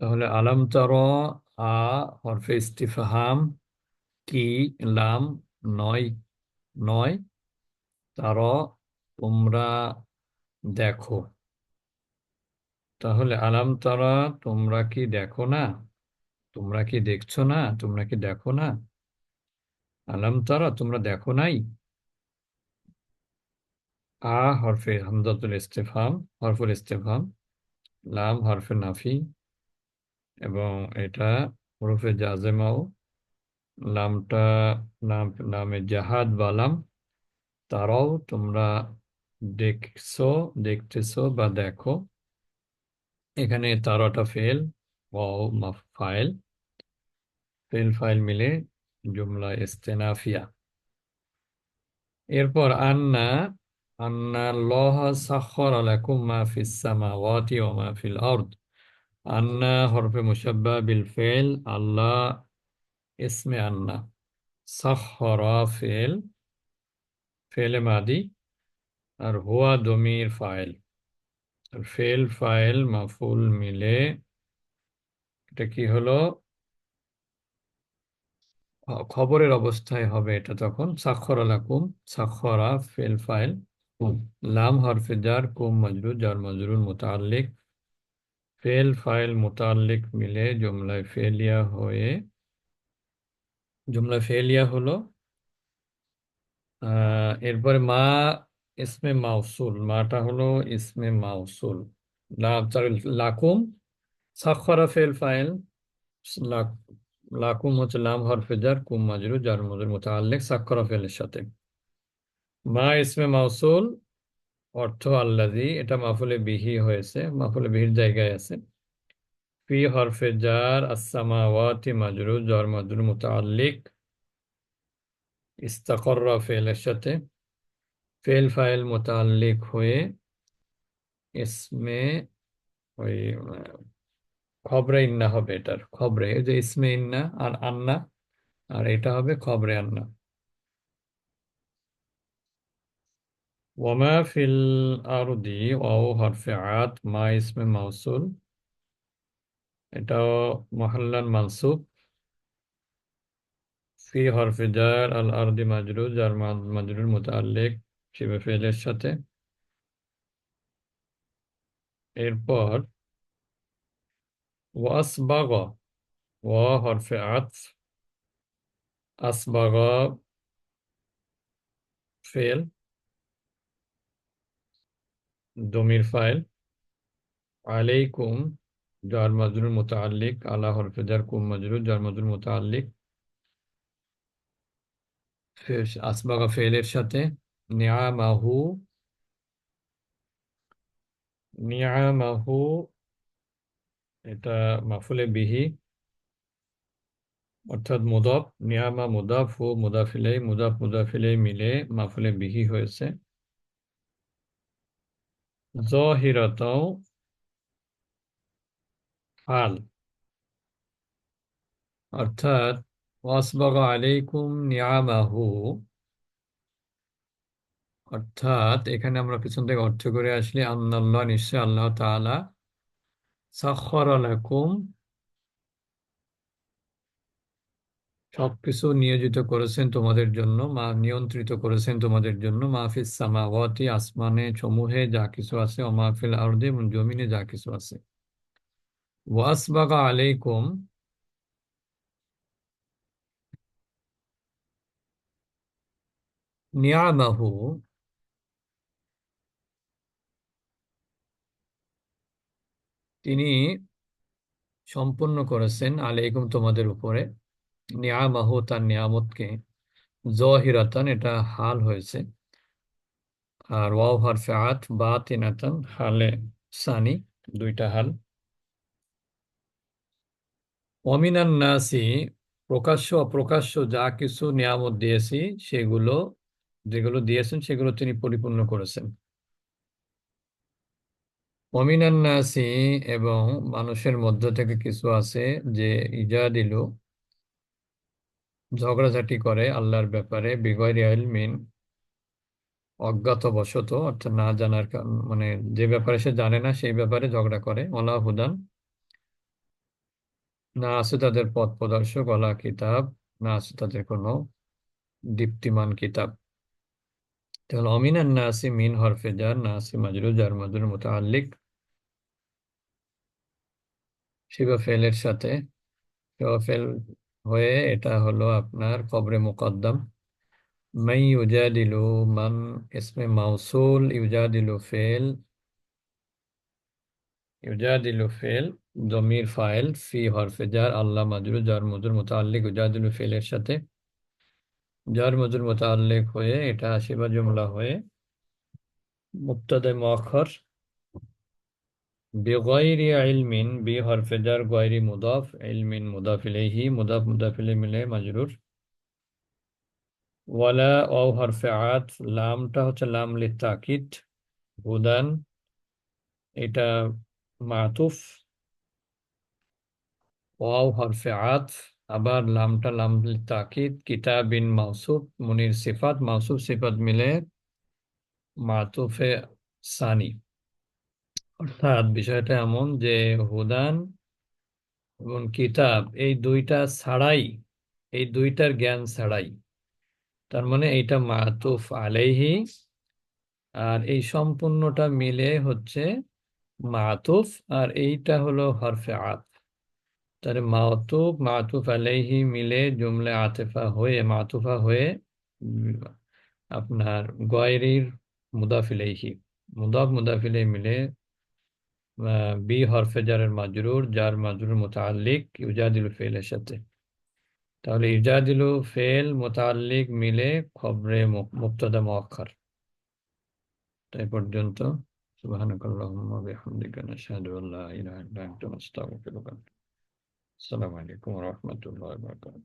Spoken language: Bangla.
তাহলে আলাম তর আ হরফে ইস্তিফহাম, কি, লাম, নয় নয়। তার, তোমরা দেখো। তাহলে আলাম তারা, তোমরা কি দেখো না? তোমরা কি দেখছ না? তোমরা কি দেখো না? আলাম তারা, তোমরা দেখো নাই? আ হরফে হামজাতুল ইস্তেফাম হরফুল ইস্তেফাম লাম হরফে নাফি এবং এটা হরফে জাজেমাও লামটা নাম, নামে জাহাদ বালাম তারাও তোমরা দেখছ, দেখতেছো বা দেখো। এখানে তারাটা ফেল ও ফাইল। ফেল, ফাইল মিলে জুমলা ইস্তেনাফিয়া। এরপর আন্না আন্না, লহ সাখর আলাকুম মা ফিস সামাওয়াতি ওয়া মা আন্না হরফে মুশাব্বা বিল ফেল আল্লাহ ইসমে আন্না। সাখরা ফেল, ফেলে মাদি, আর হুয়া দমির ফাইল। ফেল ফাইল মাফুল মিলে, এটা কি হলো? খবরের অবস্থায় হবে এটা তখন। সাক্ষর আলাকুম সাক্ষরা ফেল ফাইল। লাম হরফে জার কুম মজরুর, জার মজরুর মোতাল্লিক ফেল ফাইল মোতাল্লিক মিলে জুমলায় ফেলিয়া হয়ে জুমলা ফেলিয়া হলো এরপরে মা ইসমে মাউসুল মাটা হলো ইসমে মাউসুল লাকুম, সাক্ষরা ফেল ফাইল লাকুম হচ্ছে লাম, হরফে, জার, কুম, মাজরু, জার, মজুর, মোতাল্লিক, সাক্ষরা ফেলের সাথে। মা ইসমে মাউসুল অর্থ আল্লাদি এটা মাফুলে বিহি হয়েছে, মাফুলে বিহির জায়গায় আছে। ফি হরফে জার আসসামাওয়াতি মাজরু, জার মাজরুর মোতাল্লিক ইস্তাকররা ফেলের সাথে, ফেল ফাইল মোতাল্লিক হয়ে, ইসমে ওই, খবরে ইন্না হবে এটার, খবরে, এই যে ইসমে ইন্না আর আন্না, আর এটা হবে খবরে আন্না। ওয়ামা ফিল আরদি ওয়াও হরফে আত মা ইসমে মাউসুল এটাও মহাল্লান মানসুব ফি হরফে জার আল আরদি মাজরু জার মাজরুর মুতাল্লিক শিবে ফেলের সাথে এরপর ওয়াসবাগ ওয়া হরফে আত আসবাগ ফেল দমির ফাইল। আলাইকুম জার মাজরুর মুতাল্লিক আলা হরফে জার কুম মাজরুর জার মাজরুর মুতাল্লিক আসবাগা ফেলের সাথে। নিয়ামাহু নিয়ামাহু, এটা মাফুলে বিহি। অর্থাৎ মুদাফ, নিয়ামা, মুদাফ, ও মুদাফিলাই, মুদাফ, মুদাফিলাই মিলে মাফুলে বিহি হয়েছে। জহিরতাও ফাল। অর্থাৎ, ওয়াসবাগ আলাইকুম নিয়ামাহু। অর্থাৎ, এখানে আমরা পিছন থেকে অর্থ করে আসলে আল্লাহ নিশ্চয় আল্লাহ তাআলা সাখর আলাকুম সবকিছু নিয়োজিত করেছেন তোমাদের জন্য, মা নিয়ন্ত্রিত করেছেন তোমাদের জন্য। মাহফিস সামাওয়াতি, আসমানে, সমূহে যা কিছু আছে, ও মাহফিল আরদে, এবং জমিনে যা কিছু আছে। ওয়াসবাগা আলাইকুম। নিয়ামাহু। তিনি সম্পূর্ণ করেছেন আলাইকুম তোমাদের উপরে। নিয়ামাহু তার নিয়ামতকে জহিরাতান, এটা হাল হয়েছে। আর ওয়াও হরফে আত বা তিনাতান হালে সানি, দুইটা হাল। অমিনান নাসি, প্রকাশ্য অপ্রকাশ্য যা কিছু নিয়ামত দিয়েছি, সেগুলো, যেগুলো দিয়েছেন, সেগুলো তিনি পরিপূর্ণ করেছেন। অমিনান নাসি এবং মানুষের মধ্য থেকে কিছু আছে যে ইজা দিল ঝগড়াঝাটি করে আল্লাহর ব্যাপারে বিগয়রি মিন, অজ্ঞাতবশত, অর্থাৎ না জানার মানে যে ব্যাপারে সে জানে না, সেই ব্যাপারে ঝগড়া করে। ওলা হুদান, না আছে তাদের পথ প্রদর্শক ওলা কিতাব, না আছে তাদের কোনো দীপ্তিমান কিতাব। তাহলে না নাসি মিন হরফে না নাসি মাজরু জার মাজরুর মুতাআল্লিক। শিবা ফেলের সাথে ফেল হয়ে এটা হলো আপনার কবরে মুকদ্দম। মাই ইউজাদিলু মান ইসমে মাউসুল ইউজাদিলু ফেল ইউজাদিলু ফেল জমির ফাইল ফি হরফে জার আল্লাহ মাজরু জার মজুর মুতাআল্লিক, ইউজাদিলু ফেলের সাথে। জার মজুর মুতাআল্লিক হয়ে এটা শিবা জুমলা হয়ে মুবতাদা মুআক্ষর বেগৈরি ইলমিন বি হরফে জার গয়রি মুদাফ ইলমিন মুদাফ ইলাইহি মুদাফ মুদাফিলে মিলে মাজরুর ওয়ালা ও হরফে আত লামটা হচ্ছে লাম লি তাকিদ, হুদান, এটা মাতুফ. ওয়াও হরফে আত, আবার লামটা লাম লি তাকিদ, কিতাবিন মাউসুফ, মুনির সিফাত, মাউসুফ সিফাত মিলে মাতুফে সানি। অর্থাৎ বিষয়টা এমন যে হুদান এবং কিতাব এই দুইটা ছাড়াই, এই দুইটার জ্ঞান ছাড়াই। তার মানে এইটা মাতুফ আলাইহি আর এই সম্পূর্ণটা মিলে হচ্ছে মাতুফ আর এইটা হলো হরফে আত। তাহলে মাতুফ মাতুফ আলাইহি মিলে জুমলে আতেফা হয়ে, মাতুফা হয়ে আপনার গয়রির মুদাফিলেহি মুদাফ মুদাফিলে মিলে বি হরফে জারের মাজরুর, যার মাজরুর মুতাআল্লিক ইউজাদিল ফেলের সাথে। তাহলে ইউজাদিলু ফেল মুতাআল্লিক মিলে খবরে মুক- মুবতাদা মুআক্ষর তাই পর্যন্ত। আলাইকুম ওয়া রাহমাতুল্লাহি ওয়া বারাকাতুহু।